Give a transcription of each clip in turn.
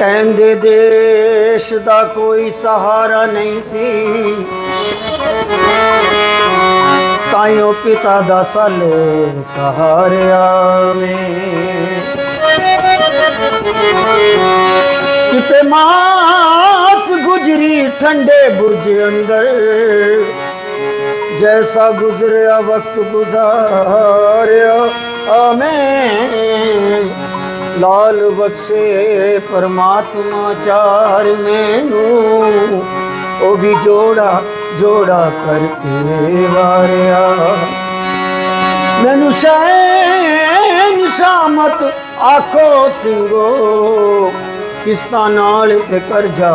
ਕਹਿੰਦੇ ਦੇਸ਼ ਦਾ ਕੋਈ ਸਹਾਰਾ ਨਹੀਂ ਸੀ। ਤਾਈਓ ਪਿਤਾ ਦਾ ਸਾਲੇ ਸਹਾਰਿਆ ਨੇ ਕਿਤੇ ਮਾਤ ਗੁਜਰੀ ਠੰਡੇ ਬੁਰਜ ਅੰਦਰ, ਜੈਸਾ ਗੁਜ਼ਰਿਆ ਵਕਤ ਗੁਜ਼ਾਰੇ। ਲਾਲ ਬਖਸ਼ੇ ਪਰਮਾਤਮਾ ਚਾਰ ਮੈਨੂੰ। ਉਹ ਵੀ ਜੋੜਾ ਜੋੜਾ ਕਰਕੇ ਵਾਰਿਆ। ਮੈਨੂੰ ਸ਼ੈਨ ਸ਼ਾਮਤ ਆਖੋ ਸਿੰਘੋ, ਕਿਸਤਾ ਨਾਲ ਤੇ ਕਰਜ਼ਾ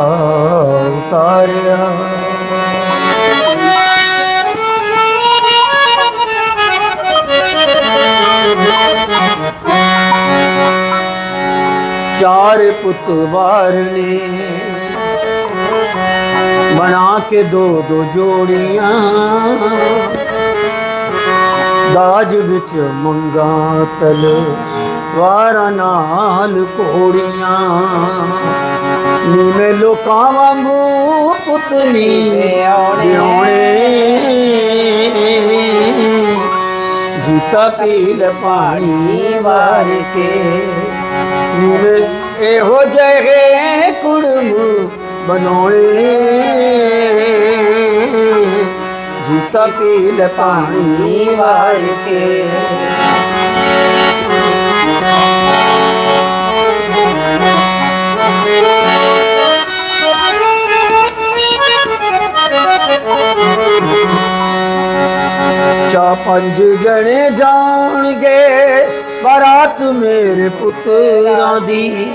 ਉਤਾਰਿਆ। ਚਾਰ ਪੁੱਤ ਵਾਰ ਨੇ। ਬਣਾ ਕੇ ਦੋ ਦੋ ਜੋੜੀਆਂ। ਦਾਜ ਵਿੱਚ ਮੰਗਾ ਤਲ ਵਾਰਾਂ ਨਾਲ ਕੋੜੀਆਂ ਨੀਵੇਂ ਲੋਕਾਂ ਵਾਂਗੂ ਪੁੱਤਨੀ ਜੀਤਾ ਪੀਲ ਪਾਣੀ ਵਾਰ ਕੇ। ਨੀਵੇਂ ਇਹੋ ਜਿਹੇ ਕੁੜਮ ਬਣਾਉਣੇ। ਜੀਤਾ ਪੀਲ ਪਾਣੀ ਵਾਰ ਕੇ। ਚਾ ਪੰਜ ਜਣੇ ਜਾਣਗੇ, ਬਰਾਤ ਮੇਰੇ ਪੁੱਤਰਾਂ ਦੀ।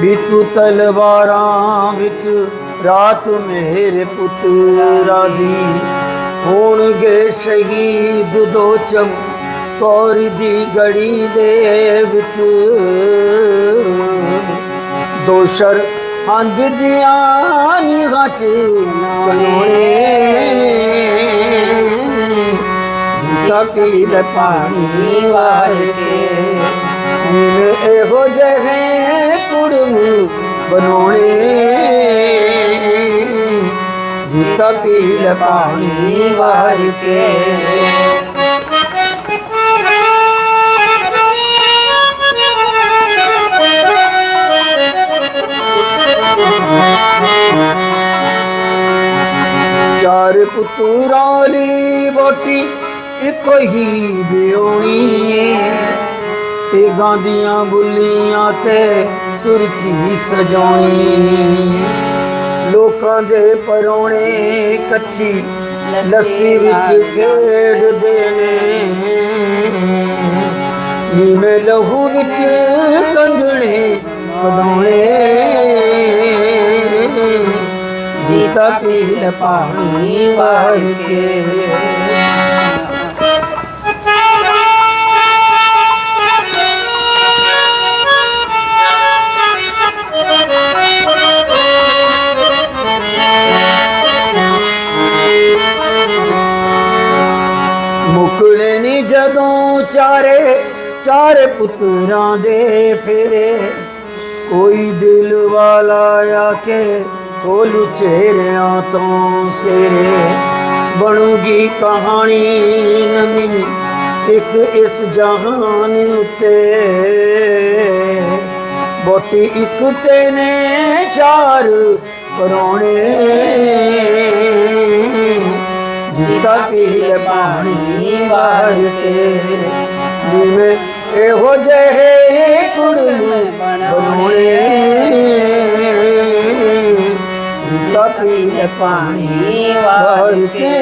ਬੀਤੂ ਤਲਵਾਰਾਂ ਵਿੱਚ ਰਾਤ ਮੇਰੇ ਪੁੱਤਰਾਂ ਦੀ। ਹੋਣਗੇ ਸ਼ਹੀਦ ਦੋ ਚਮ ਕੌਰ ਦੀ ਗੜੀ ਦੇ ਵਿੱਚ। ਦੋਸ਼ਰ ਹੰਦ ਦੀਆਂ ਨਿਗਾਹ ਚ ਚਲੋਣੇ ਪੀ ਲੈ ਪਾਣੀ ਵਾਰ ਕੇ। ਨੀਵੇਂ ਇਹੋ ਜਿਹੇ ਕੁੜਮ ਬਣਾਉਣੇ। ਜੀਤਾ ਪੀ ਪੀਲ ਪਾਣੀ ਵਾਰ ਕੇ। ਚਾਰ ਪੁੱਤਰਾਂ ਲਈ ਬੋਟੀ ਇੱਕੋ ਹੀ ਵਿਉਣੀ ਏ। ਤੇ ਗਾਂਦੀਆਂ ਬੁੱਲੀਆਂ ਤੇ ਸੁਰਖੀ ਸਜਾਉਣੀ ਲੋਕਾਂ ਦੇ ਪਰੋਣੇ ਕੱਚੀ ਲੱਸੀ ਵਿੱਚ ਖੇਡਦੇ ਨੇ। ਨੀਵੇਂ ਲਹੂ ਵਿੱਚ ਕੰਗਣੇ ਕਢਾਉਣੇ। ਜੀਤਾ ਪੀਲ ਪਾਣੀ ਵਾਰ ਕੇ। ਮੁਕਲੇ ਨੀ ਜਦੋਂ ਚਾਰੇ ਚਾਰੇ ਪੁੱਤਰਾਂ ਦੇ ਫੇਰੇ। ਕੋਈ ਦਿਲ ਵਾਲਾ ਆ ਕੇ ਖੋਲੂ ਚਿਹਰਿਆਂ ਤੋਂ ਸਿਰੇ। ਬਣੂਗੀ ਕਹਾਣੀ ਨਵੀਂ, ਇੱਕ ਇਸ ਜਹਾਨ ਉਤੇ। ਬੋਟੀ ਇੱਕ ਤੇ ਨੇ ਚਾਰ ਪਰੋਣੇ। جيستا پيل پاڻي پار کي دنوج هوندا پيل پاڻي پار ڪي.